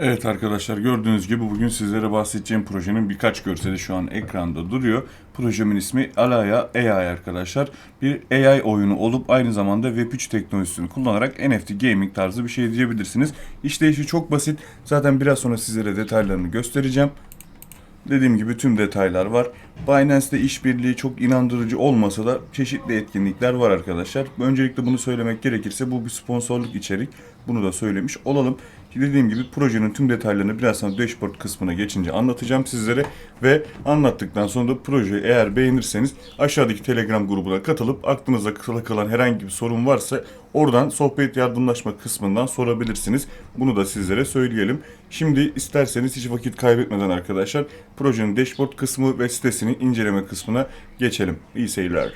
Evet arkadaşlar gördüğünüz gibi bugün sizlere bahsedeceğim projenin birkaç görseli şu an ekranda duruyor. Projemin ismi Alaya AI arkadaşlar. Bir AI oyunu olup aynı zamanda Web3 teknolojisini kullanarak NFT gaming tarzı bir şey diyebilirsiniz. İşleyişi çok basit. Zaten biraz sonra sizlere detaylarını göstereceğim. Dediğim gibi tüm detaylar var. Binance'de işbirliği çok inandırıcı olmasa da çeşitli etkinlikler var arkadaşlar. Öncelikle bunu söylemek gerekirse bu bir sponsorluk içerik. Bunu da söylemiş olalım. Dediğim gibi projenin tüm detaylarını biraz sonra dashboard kısmına geçince anlatacağım sizlere. Ve anlattıktan sonra da projeyi eğer beğenirseniz aşağıdaki telegram grubuna katılıp aklınıza kalan herhangi bir sorun varsa oradan sohbet yardımlaşma kısmından sorabilirsiniz. Bunu da sizlere söyleyelim. Şimdi isterseniz hiç vakit kaybetmeden arkadaşlar projenin dashboard kısmı ve sitesinin inceleme kısmına geçelim. İyi seyirler.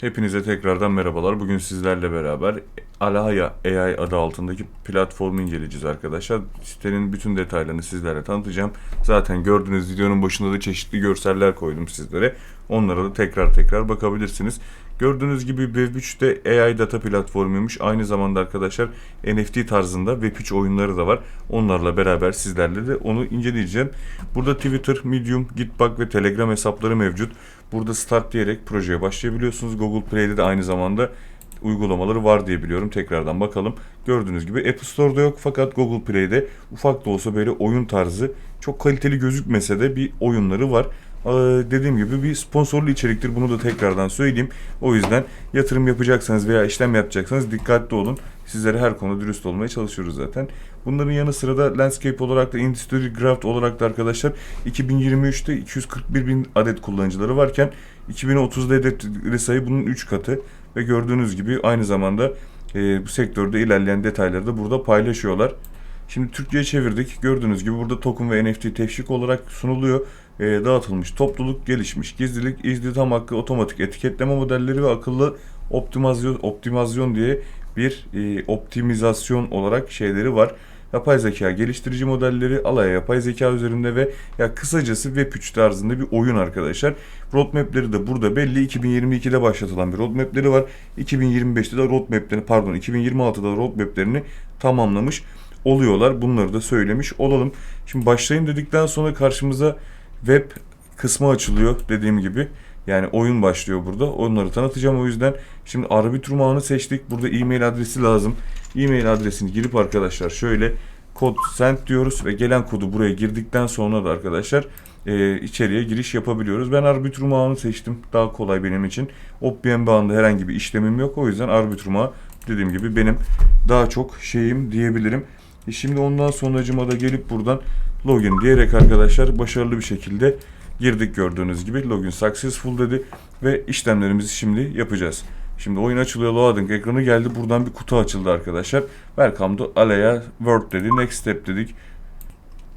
Hepinize tekrardan merhabalar. Bugün sizlerle beraber Alaya AI adı altındaki platformu inceleyeceğiz arkadaşlar. Sitenin bütün detaylarını sizlere tanıtacağım. Zaten gördüğünüz videonun başında da çeşitli görseller koydum sizlere. Onlara da tekrar tekrar bakabilirsiniz. Gördüğünüz gibi Web3'te AI data platformuymuş. Aynı zamanda arkadaşlar NFT tarzında Web3 oyunları da var. Onlarla beraber sizlerle de onu inceleyeceğim. Burada Twitter, Medium, Gitbug ve Telegram hesapları mevcut. Burada start diyerek projeye başlayabiliyorsunuz. Google Play'de de aynı zamanda uygulamaları var diye biliyorum. Tekrardan bakalım. Gördüğünüz gibi Apple Store'da yok fakat Google Play'de ufak da olsa böyle oyun tarzı çok kaliteli gözükmese de bir oyunları var. Ee, dediğim gibi bir sponsorlu içeriktir. Bunu da tekrardan söyleyeyim. O yüzden yatırım yapacaksanız veya işlem yapacaksanız dikkatli olun. Sizlere her konuda dürüst olmaya çalışıyoruz zaten. Bunların yanı sıra da Landscape olarak da Industry Graph olarak da arkadaşlar 2023'te 241 bin adet kullanıcıları varken 2030'da hedefleri sayı bunun 3 katı ve gördüğünüz gibi aynı zamanda e, bu sektörde ilerleyen detayları da burada paylaşıyorlar. Şimdi Türkçe'ye çevirdik. Gördüğünüz gibi burada token ve NFT teşvik olarak sunuluyor. E, dağıtılmış topluluk, gelişmiş gizlilik, izdiham hakkı, otomatik etiketleme modelleri ve akıllı optimizasyon, optimizasyon diye bir e, optimizasyon olarak şeyleri var. Yapay zeka geliştirici modelleri alaya yapay zeka üzerinde ve ya kısacası Web3 tarzında bir oyun arkadaşlar. Roadmap'leri de burada belli. 2022'de başlatılan bir roadmap'leri var. 2025'te de roadmap'lerini pardon 2026'da roadmap'lerini tamamlamış oluyorlar. Bunları da söylemiş olalım. Şimdi başlayın dedikten sonra karşımıza web kısmı açılıyor dediğim gibi. Yani oyun başlıyor burada. Onları tanıtacağım o yüzden. Şimdi Arbitrum ağını seçtik. Burada e-mail adresi lazım. E-mail adresini girip arkadaşlar şöyle kod send diyoruz ve gelen kodu buraya girdikten sonra da arkadaşlar e, içeriye giriş yapabiliyoruz. Ben Arbitrum ağını seçtim. Daha kolay benim için. OPBM bağında herhangi bir işlemim yok. O yüzden Arbitrum ağı dediğim gibi benim daha çok şeyim diyebilirim. E şimdi ondan sonracıma da gelip buradan login diyerek arkadaşlar başarılı bir şekilde girdik gördüğünüz gibi. Login successful dedi ve işlemlerimizi şimdi yapacağız. Şimdi oyun açılıyor loading ekranı geldi. Buradan bir kutu açıldı arkadaşlar. Welcome to Alea World dedi. Next step dedik.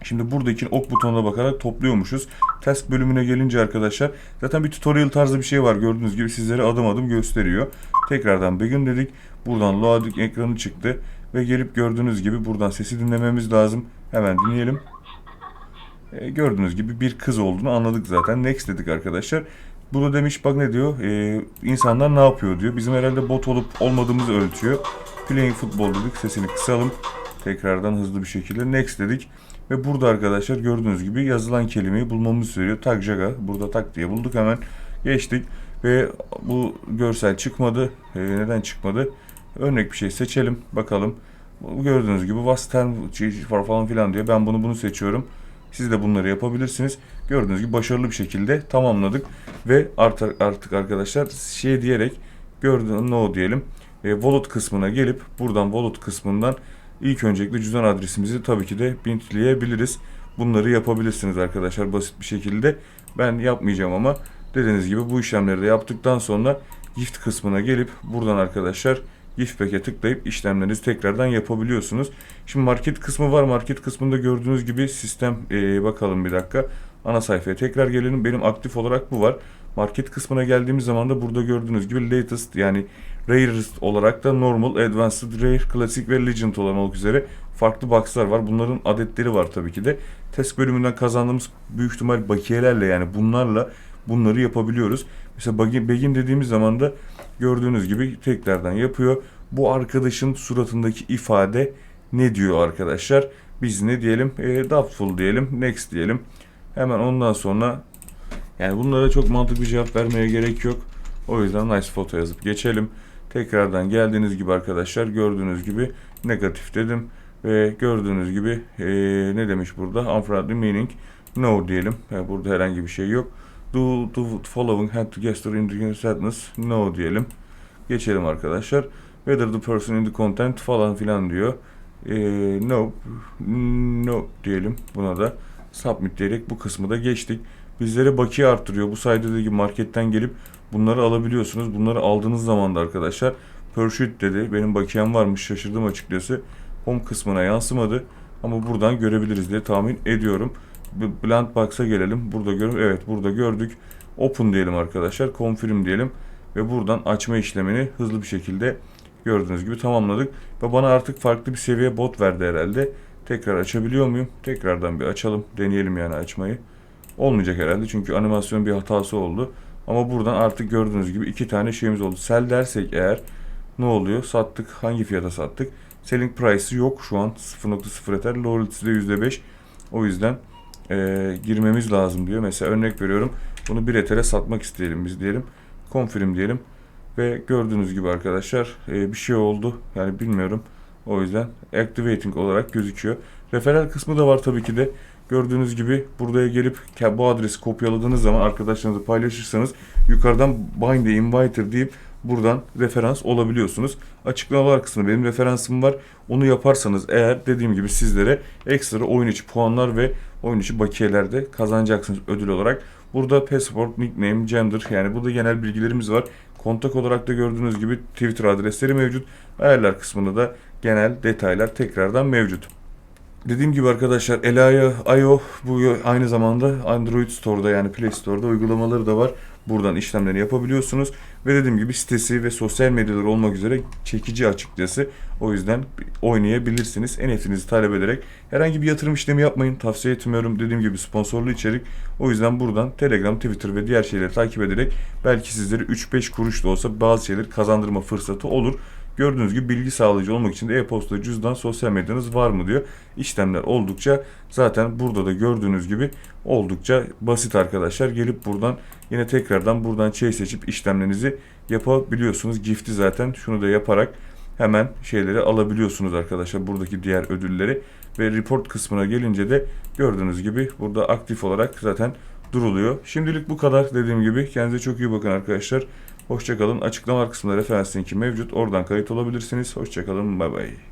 Şimdi buradaki ok butonuna bakarak topluyormuşuz. Task bölümüne gelince arkadaşlar zaten bir tutorial tarzı bir şey var. Gördüğünüz gibi sizlere adım adım gösteriyor. Tekrardan begin dedik. Buradan loading ekranı çıktı. Ve gelip gördüğünüz gibi buradan sesi dinlememiz lazım. Hemen dinleyelim. E, gördüğünüz gibi bir kız olduğunu anladık zaten. Next dedik arkadaşlar. Burada demiş bak ne diyor. E, insanlar ne yapıyor diyor. Bizim herhalde bot olup olmadığımızı ölçüyor. Playing football dedik. Sesini kısalım. Tekrardan hızlı bir şekilde next dedik. Ve burada arkadaşlar gördüğünüz gibi yazılan kelimeyi bulmamızı söylüyor. Tag jaga. Burada tak diye bulduk hemen. Geçtik. Ve bu görsel çıkmadı. E, neden çıkmadı? Örnek bir şey seçelim. Bakalım. Gördüğünüz gibi was ten falan filan diyor. Ben bunu bunu seçiyorum. Siz de bunları yapabilirsiniz. Gördüğünüz gibi başarılı bir şekilde tamamladık. Ve artık, artık arkadaşlar şey diyerek gördüğünüz no diyelim. E, wallet kısmına gelip buradan wallet kısmından ilk öncelikle cüzdan adresimizi tabii ki de bintleyebiliriz. Bunları yapabilirsiniz arkadaşlar basit bir şekilde. Ben yapmayacağım ama dediğiniz gibi bu işlemleri de yaptıktan sonra gift kısmına gelip buradan arkadaşlar gift pack'e tıklayıp işlemlerinizi tekrardan yapabiliyorsunuz. Şimdi market kısmı var. Market kısmında gördüğünüz gibi sistem ee, bakalım bir dakika. Ana sayfaya tekrar gelelim. Benim aktif olarak bu var. Market kısmına geldiğimiz zaman da burada gördüğünüz gibi latest yani rarest olarak da normal, advanced, rare, classic ve legend olmak üzere farklı boxlar var. Bunların adetleri var tabii ki de. Test bölümünden kazandığımız büyük ihtimal bakiyelerle yani bunlarla bunları yapabiliyoruz. Mesela begin dediğimiz zaman da gördüğünüz gibi tekrardan yapıyor. Bu arkadaşın suratındaki ifade ne diyor arkadaşlar? Biz ne diyelim? E, doubtful diyelim. Next diyelim. Hemen ondan sonra yani bunlara çok mantıklı bir cevap vermeye gerek yok. O yüzden nice foto yazıp geçelim. Tekrardan geldiğiniz gibi arkadaşlar gördüğünüz gibi negatif dedim. Ve gördüğünüz gibi e, ne demiş burada? Unfriendly meaning no diyelim. Yani burada herhangi bir şey yok. Do the following had to gesture in sadness no diyelim. Geçelim arkadaşlar. Whether the person in the content falan filan diyor. E, no, no diyelim buna da. Submit diyerek bu kısmı da geçtik. Bizlere bakiye arttırıyor. Bu sayede de marketten gelip bunları alabiliyorsunuz. Bunları aldığınız zaman da arkadaşlar Pursuit dedi. Benim bakiyem varmış şaşırdım açıkçası. Home kısmına yansımadı. Ama buradan görebiliriz diye tahmin ediyorum. B- Blind Box'a gelelim. Burada gör Evet burada gördük. Open diyelim arkadaşlar. Confirm diyelim. Ve buradan açma işlemini hızlı bir şekilde gördüğünüz gibi tamamladık. Ve bana artık farklı bir seviye bot verdi herhalde. Tekrar açabiliyor muyum? Tekrardan bir açalım. Deneyelim yani açmayı. Olmayacak herhalde çünkü animasyon bir hatası oldu. Ama buradan artık gördüğünüz gibi iki tane şeyimiz oldu. Sell dersek eğer ne oluyor? Sattık. Hangi fiyata sattık? Selling price'ı yok şu an. 0.0 Ether. Loyalty'si de %5. O yüzden eee, girmemiz lazım diyor. Mesela örnek veriyorum. Bunu 1 Ether'e satmak isteyelim biz diyelim. Confirm diyelim. Ve gördüğünüz gibi arkadaşlar eee, bir şey oldu. Yani bilmiyorum. O yüzden activating olarak gözüküyor. Referral kısmı da var tabii ki de. Gördüğünüz gibi buraya gelip bu adresi kopyaladığınız zaman arkadaşlarınızla paylaşırsanız yukarıdan bind a inviter deyip buradan referans olabiliyorsunuz. Açıklamalar kısmında benim referansım var. Onu yaparsanız eğer dediğim gibi sizlere ekstra oyun içi puanlar ve oyun içi bakiyeler de kazanacaksınız ödül olarak. Burada passport, nickname, gender yani burada genel bilgilerimiz var. Kontak olarak da gördüğünüz gibi Twitter adresleri mevcut. Ayarlar kısmında da genel detaylar tekrardan mevcut. Dediğim gibi arkadaşlar Elaya.io bu aynı zamanda Android Store'da yani Play Store'da uygulamaları da var. Buradan işlemleri yapabiliyorsunuz. Ve dediğim gibi sitesi ve sosyal medyaları olmak üzere çekici açıkçası. O yüzden oynayabilirsiniz. NFT'nizi talep ederek herhangi bir yatırım işlemi yapmayın. Tavsiye etmiyorum. Dediğim gibi sponsorlu içerik. O yüzden buradan Telegram, Twitter ve diğer şeyleri takip ederek belki sizlere 3-5 kuruş da olsa bazı şeyleri kazandırma fırsatı olur. Gördüğünüz gibi bilgi sağlayıcı olmak için de e-posta, cüzdan, sosyal medyanız var mı diyor. İşlemler oldukça zaten burada da gördüğünüz gibi oldukça basit arkadaşlar. Gelip buradan yine tekrardan buradan şey seçip işlemlerinizi yapabiliyorsunuz. Gift'i zaten şunu da yaparak hemen şeyleri alabiliyorsunuz arkadaşlar. Buradaki diğer ödülleri ve report kısmına gelince de gördüğünüz gibi burada aktif olarak zaten duruluyor. Şimdilik bu kadar dediğim gibi. Kendinize çok iyi bakın arkadaşlar. Hoşçakalın. Açıklama kısmında referans linki mevcut. Oradan kayıt olabilirsiniz. Hoşçakalın. Bay bay.